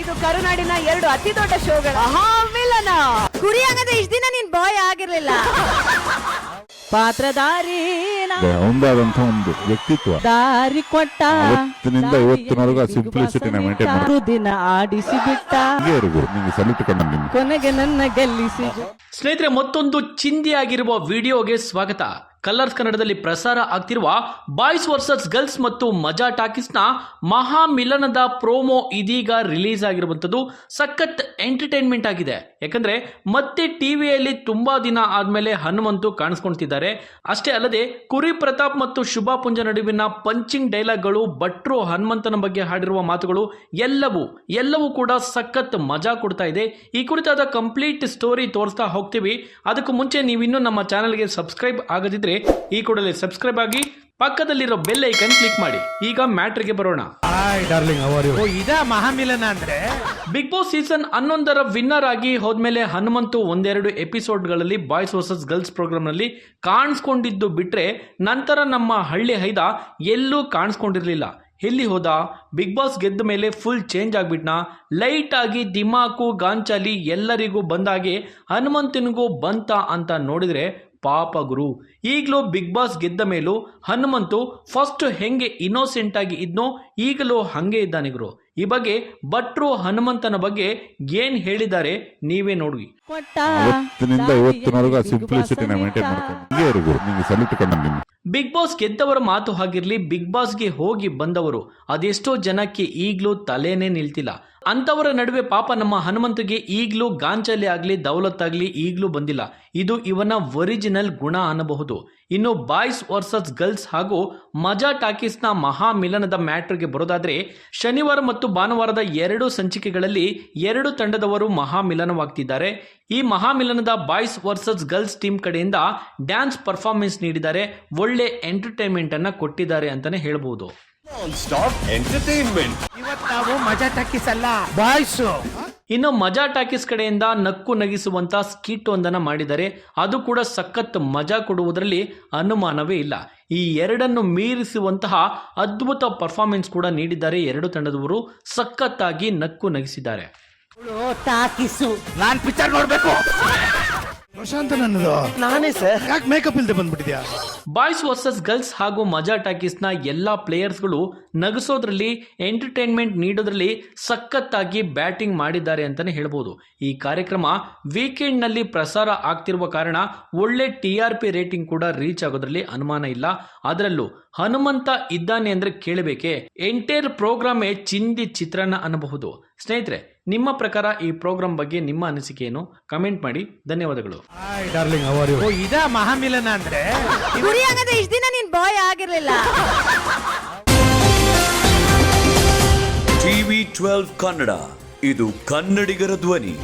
ಇದು ಕರುನಾಡಿನ ಎರಡು ಅತಿ ದೊಡ್ಡ ಶೋಗಳ ಮಿಲನ ಗುರಿ ಆಗದೆ ಇಷ್ಟ ದಿನ ನೀನ್ ಬಾಯ್ ಆಗಿರ್ಲಿಲ್ಲ. ಪಾತ್ರಧಾರಿ ಒಂದಾದಂತ ಒಂದು ವ್ಯಕ್ತಿತ್ವ. ದಾರಿ ಕೊಟ್ಟ. ಅವತ್ತಿನಿಂದ ಇವತ್ತಿನವರೆಗೂ ಮಾಡಿ. ದಿನ ಆಡಿಸಿ ಬಿಟ್ಟ ಹೀಗೆ ಇರ್ಬೋದು ನಿಮಗೆ ಸಲ್ಯೂಟ್ ಕಂಡ ನಿಮ್ಗೆ ಕೊನೆಗೆ ನನ್ನ ಗೆಲ್ಲಿಸಿ. ಸ್ನೇಹಿತರೆ ಮತ್ತೊಂದು ಚಿಂದಿ ಆಗಿರುವ ವಿಡಿಯೋಗೆ ಸ್ವಾಗತ. ಕಲರ್ಸ್ ಕನ್ನಡದಲ್ಲಿ ಪ್ರಸಾರ ಆಗ್ತಿರುವ ಬಾಯ್ಸ್ ವರ್ಸಸ್ ಗರ್ಲ್ಸ್ ಮತ್ತು ಮಜಾ ಟಾಕೀಸ್ನ ಮಹಾ ಮಿಲನದ ಪ್ರೋಮೋ ಇದೀಗ ರಿಲೀಸ್ ಆಗಿರುವಂಥದ್ದು ಸಖತ್ ಎಂಟರ್ಟೈನ್ಮೆಂಟ್ ಆಗಿದೆ. ಯಾಕಂದ್ರೆ ಮತ್ತೆ ಟಿವಿಯಲ್ಲಿ ತುಂಬಾ ದಿನ ಆದಮೇಲೆ ಹನುಮಂತು ಕಾಣಿಸ್ಕೊಳ್ತಿದ್ದಾರೆ ಅಷ್ಟೇ ಅಲ್ಲದೆ ಕುರಿ ಪ್ರತಾಪ್ ಮತ್ತು ಶುಭಾ ಪುಂಜ ನಡುವಿನ ಪಂಚಿಂಗ್ ಡೈಲಾಗ್ಗಳು ಭಟ್ರು ಹನುಮಂತನ ಬಗ್ಗೆ ಹಾಡಿರುವ ಮಾತುಗಳು ಎಲ್ಲವೂ ಎಲ್ಲವೂ ಕೂಡ ಸಖತ್ ಮಜಾ ಕೊಡ್ತಾ ಇದೆ. ಈ ಕುರಿತಾದ ಕಂಪ್ಲೀಟ್ ಸ್ಟೋರಿ ತೋರಿಸ್ತಾ ಹೋಗ್ತೀವಿ. ಅದಕ್ಕೂ ಮುಂಚೆ ನೀವಿನ್ನೂ ನಮ್ಮ ಚಾನಲ್ಗೆ ಸಬ್ಸ್ಕ್ರೈಬ್ ಆಗದಿದ್ರೆ ಈ ಕೂಡಲೇ ಸಬ್ಸ್ಕ್ರೈಬ್ ಆಗಿ ಪಕ್ಕದಲ್ಲಿರೋ ಬೆಲ್ ಐಕನ್ ಕ್ಲಿಕ್ ಮಾಡಿ. ಈಗ ಮ್ಯಾಟ್ರಿಗೆ ಬರೋಣ. ಹಾಯ್ ಡಾರ್ಲಿಂಗ್ ಅವರ್ ಯು ಇದಾ ಮಹಾಮಿಲನ ಅಂದ್ರೆ? ಬಿಗ್ ಬಾಸ್ ಸೀಸನ್ ಹನ್ನೊಂದರ ವಿನ್ನರ್ ಆಗಿ ಹೋದ್ಮೇಲೆ ಹನುಮಂತು ಒಂದೆರಡು ಎಪಿಸೋಡ್ಗಳಲ್ಲಿ ಬಾಯ್ಸ್ ವರ್ಸಸ್ ಗರ್ಲ್ಸ್ ಪ್ರೋಗ್ರಾಮ್ನಲ್ಲಿ ಕಾಣಿಸ್ಕೊಂಡಿದ್ದು ಬಿಟ್ರೆ ನಂತರ ನಮ್ಮ ಹಳ್ಳಿ ಹೈದ ಎಲ್ಲೂ ಕಾಣಿಸ್ಕೊಂಡಿರಲಿಲ್ಲ. ಎಲ್ಲಿ ಹೋದ? ಬಿಗ್ ಬಾಸ್ ಗೆದ್ದ ಮೇಲೆ ಫುಲ್ ಚೇಂಜ್ ಆಗ್ಬಿಟ್ನ? ಲೈಟ್ ಆಗಿ ದಿಮಾಕು ಗಾಂಚಾಲಿ ಎಲ್ಲರಿಗೂ ಬಂದಾಗೆ ಹನುಮಂತನಿಗೂ ಬಂತ ಅಂತ ನೋಡಿದ್ರೆ ಪಾಪ ಗುರು ಈಗಲೂ ಬಿಗ್ ಬಾಸ್ ಗೆದ್ದ ಮೇಲೂ ಹನುಮಂತು ಫಸ್ಟ್ ಹೆಂಗೆ ಇನ್ನೋಸೆಂಟ್ ಆಗಿ ಇದ್ನೋ ಈಗಲೂ ಹಂಗೆ ಇದ್ದಾನೆ ಗುರು. ಈ ಬಗ್ಗೆ ಭಟ್ರು ಹನುಮಂತನ ಬಗ್ಗೆ ಏನ್ ಹೇಳಿದ್ದಾರೆ ನೀವೇ ನೋಡಿ ಬಿಗ್ ಬಾಸ್ ಗೆದ್ದವರ ಮಾತು ಹಾಗಿರ್ಲಿ ಬಿಗ್ ಬಾಸ್ಗೆ ಹೋಗಿ ಬಂದವರು. ಅದೆಷ್ಟೋ ಜನಕ್ಕೆ ಈಗಲೂ ತಲೆನೇ ನಿಲ್ತಿಲ್ಲ. ಅಂತವರ ನಡುವೆ ಪಾಪ ನಮ್ಮ ಹನುಮಂತಿಗೆ ಈಗಲೂ ಗಾಂಚಲಿ ಆಗಲಿ ದೌಲತ್ತಾಗಲಿ ಈಗಲೂ ಬಂದಿಲ್ಲ. ಇದು ಇವನ ಒರಿಜಿನಲ್ ಗುಣ ಅನ್ನಬಹುದು. ಇನ್ನು ಬಾಯ್ಸ್ ವರ್ಸಸ್ ಗರ್ಲ್ಸ್ ಹಾಗೂ ಮಜಾ ಟಾಕೀಸ್ನ ಮಹಾ ಮಿಲನದ ಮ್ಯಾಟ್ರಿಗೆ ಬರೋದಾದ್ರೆ, ಶನಿವಾರ ಮತ್ತು ಭಾನುವಾರದ ಎರಡು ಸಂಚಿಕೆಗಳಲ್ಲಿ ಎರಡು ತಂಡದವರು ಮಹಾ ಮಿಲನವಾಗ್ತಿದ್ದಾರೆ ಈ ಮಹಾ ಮಿಲನದ ಬಾಯ್ಸ್ ವರ್ಸಸ್ ಗರ್ಲ್ಸ್ ಟೀಮ್ ಕಡೆಯಿಂದ ಡ್ಯಾನ್ಸ್ ಪರ್ಫಾರ್ಮೆನ್ಸ್ ನೀಡಿದ್ದಾರೆ ಒಳ್ಳೆ ಎಂಟರ್ಟೈನ್ಮೆಂಟ್ ಅನ್ನ ಕೊಟ್ಟಿದ್ದಾರೆ ಅಂತಾನೆ ಹೇಳ್ಬೋದು. ಇವತ್ ನಾವು ಮಜಾ ಟಕ್ಕಿಸಲ್ಲ ಬಾಯ್ಸ್. ಇನ್ನು ಮಜಾ ಟಾಕೀಸ್ ಕಡೆಯಿಂದ ನಕ್ಕು ನಗಿಸುವಂತ ಸ್ಕಿಟ್ ಒಂದನ್ನ ಮಾಡಿದರೆ ಅದು ಕೂಡ ಸಖತ್ ಮಜಾ ಕೊಡುವುದರಲ್ಲಿ ಅನುಮಾನವೇ ಇಲ್ಲ. ಈ ಎರಡನ್ನು ಮೀರಿಸುವಂತಹ ಅದ್ಭುತ ಪರ್ಫಾರ್ಮೆನ್ಸ್ ಕೂಡ ನೀಡಿದ್ದಾರೆ ಎರಡು ತಂಡದವರು. ಸಖತ್ತಾಗಿ ನಕ್ಕು ನಗಿಸಿದ್ದಾರೆ. ತಾಕಿಸು ನಾನ್ ಪಿಕ್ಚರ್ ನೋಡ್ಬೇಕು. ಪ್ರಶಾಂತ ನನ್ನದು. ನಾನೇ ಸರ್ ಯಾಕೆ ಮೇಕಪ್ ಇಲ್ಲದೆ ಬಂದ್ಬಿಟ್ಟಿದ್ಯಾ? ಬಾಯ್ಸ್ ವರ್ಸಸ್ ಗರ್ಲ್ಸ್ ಹಾಗೂ ಮಜಾ ಟಾಕೀಸ್ನ ಎಲ್ಲ ಪ್ಲೇಯರ್ಸ್ಗಳು ನಗಿಸೋದ್ರಲ್ಲಿ ಎಂಟರ್ಟೈನ್ಮೆಂಟ್ ನೀಡೋದ್ರಲ್ಲಿ ಸಖತ್ತಾಗಿ ಬ್ಯಾಟಿಂಗ್ ಮಾಡಿದ್ದಾರೆ ಅಂತಾನೆ ಹೇಳ್ಬೋದು. ಈ ಕಾರ್ಯಕ್ರಮ ವೀಕೆಂಡ್ನಲ್ಲಿ ಪ್ರಸಾರ ಆಗ್ತಿರುವ ಕಾರಣ ಒಳ್ಳೆ ಟಿ ಆರ್ ಪಿ ರೇಟಿಂಗ್ ಕೂಡ ರೀಚ್ ಆಗೋದ್ರಲ್ಲಿ ಅನುಮಾನ ಇಲ್ಲ. ಅದರಲ್ಲೂ ಹನುಮಂತ ಇದ್ದಾನೆ ಅಂದ್ರೆ ಕೇಳಬೇಕೆ? ಎಂಟೈರ್ ಪ್ರೋಗ್ರಾಮೇ ಚಿಂದಿ ಚಿತ್ರಣ ಅನ್ನಬಹುದು. ಸ್ನೇಹಿತರೆ ನಿಮ್ಮ ಪ್ರಕಾರ ಈ ಪ್ರೋಗ್ರಾಮ್ ಬಗ್ಗೆ ನಿಮ್ಮ ಅನಿಸಿಕೆ ಏನು ಕಮೆಂಟ್ ಮಾಡಿ. ಧನ್ಯವಾದಗಳು. ಹಾಯ್ ಡಾರ್ಲಿಂಗ್ ಅವರ್ ಯು ಇದಾ ಮಹಾಮಿಲನ ಅಂದ್ರೆ? ಗುರಿ ಆಗದೆ ಇಷ್ಟ ದಿನ ನೀನ್ ಬಾಯ್ ಆಗಿರ್ಲಿಲ್ಲ. ಟಿವಿ ಟ್ವೆಲ್ವ್ ಕನ್ನಡ ಇದು ಕನ್ನಡಿಗರ ಧ್ವನಿ.